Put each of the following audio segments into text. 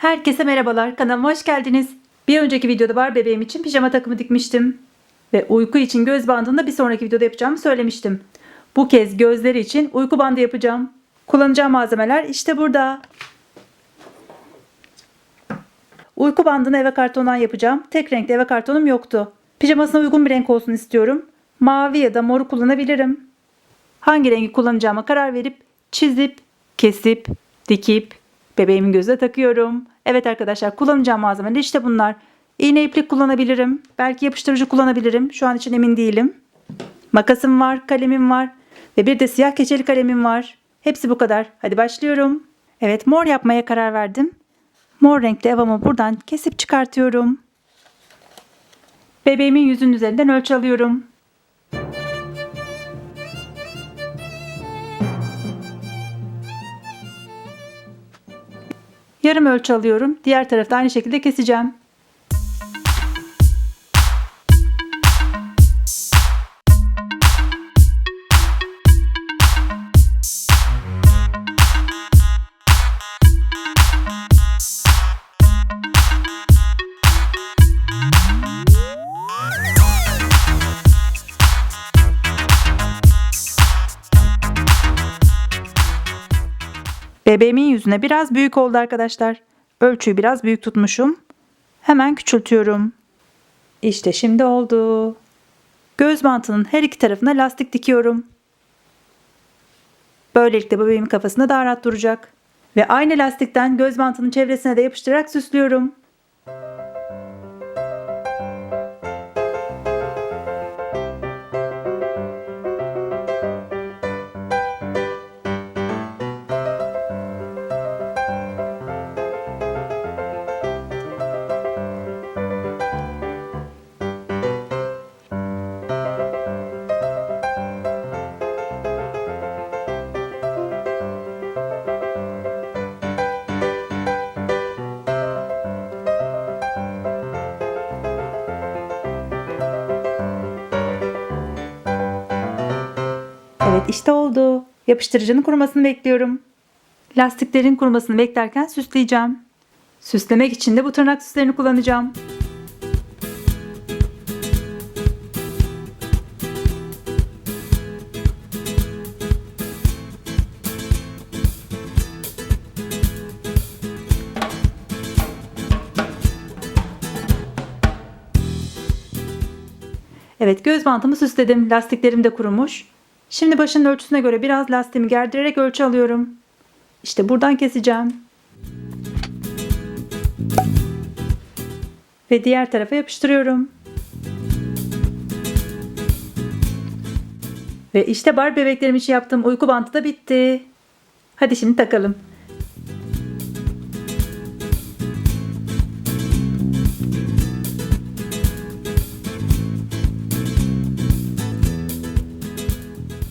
Herkese merhabalar. Kanalıma hoş geldiniz. Bir önceki videoda var bebeğim için pijama takımı dikmiştim. Ve uyku için göz bandını da bir sonraki videoda yapacağımı söylemiştim. Bu kez gözleri için uyku bandı yapacağım. Kullanacağım malzemeler işte burada. Uyku bandını eve kartondan yapacağım. Tek renkli eve kartonum yoktu. Pijamasına uygun bir renk olsun istiyorum. Mavi ya da moru kullanabilirim. Hangi rengi kullanacağıma karar verip çizip, kesip, dikip bebeğimin gözüne takıyorum. Evet arkadaşlar kullanacağım malzemeler işte bunlar. İğne iplik kullanabilirim. Belki yapıştırıcı kullanabilirim. Şu an için emin değilim. Makasım var, kalemim var ve bir de siyah keçeli kalemim var. Hepsi bu kadar. Hadi başlıyorum. Evet mor yapmaya karar verdim. Mor renkli evamı buradan kesip çıkartıyorum. Bebeğimin yüzünün üzerinden ölçü alıyorum. Yarım ölçü alıyorum. Diğer tarafta aynı şekilde keseceğim. Bebeğimin yüzüne biraz büyük oldu arkadaşlar. Ölçüyü biraz büyük tutmuşum. Hemen küçültüyorum. İşte şimdi oldu. Göz bantının her iki tarafına lastik dikiyorum. Böylelikle bebeğimin kafasında daha rahat duracak. Ve aynı lastikten göz bantının çevresine de yapıştırarak süslüyorum. İşte oldu. Yapıştırıcının kurumasını bekliyorum. Lastiklerin kurumasını beklerken süsleyeceğim. Süslemek için de bu tırnak süslerini kullanacağım. Evet göz bantımı süsledim. Lastiklerim de kurumuş. Şimdi başının ölçüsüne göre biraz lastiğimi gerdirerek ölçü alıyorum. İşte buradan keseceğim. Ve diğer tarafa yapıştırıyorum. Ve işte bar bebeklerim için yaptığım uyku bandı da bitti. Hadi şimdi takalım.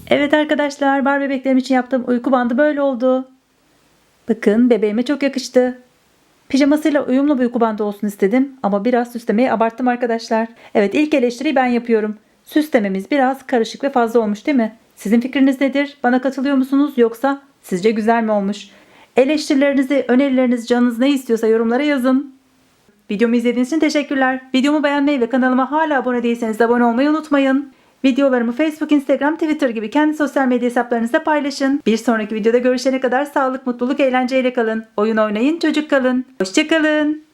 Evet arkadaşlar bar bebeklerim için yaptığım uyku bandı böyle oldu. Bakın bebeğime çok yakıştı. Pijamasıyla uyumlu bir uyku bandı olsun istedim ama biraz süslemeyi abarttım arkadaşlar. Evet ilk eleştiriyi ben yapıyorum. Süslememiz biraz karışık ve fazla olmuş değil mi? Sizin fikriniz nedir? Bana katılıyor musunuz yoksa sizce güzel mi olmuş? Eleştirilerinizi, önerilerinizi canınız ne istiyorsa yorumlara yazın. Videomu izlediğiniz için teşekkürler. Videomu beğenmeyi ve kanalıma hala abone değilseniz de abone olmayı unutmayın. Videolarımı Facebook, Instagram, Twitter gibi kendi sosyal medya hesaplarınızda paylaşın. Bir sonraki videoda görüşene kadar sağlık, mutluluk, eğlenceyle kalın. Oyun oynayın, çocuk kalın. Hoşçakalın.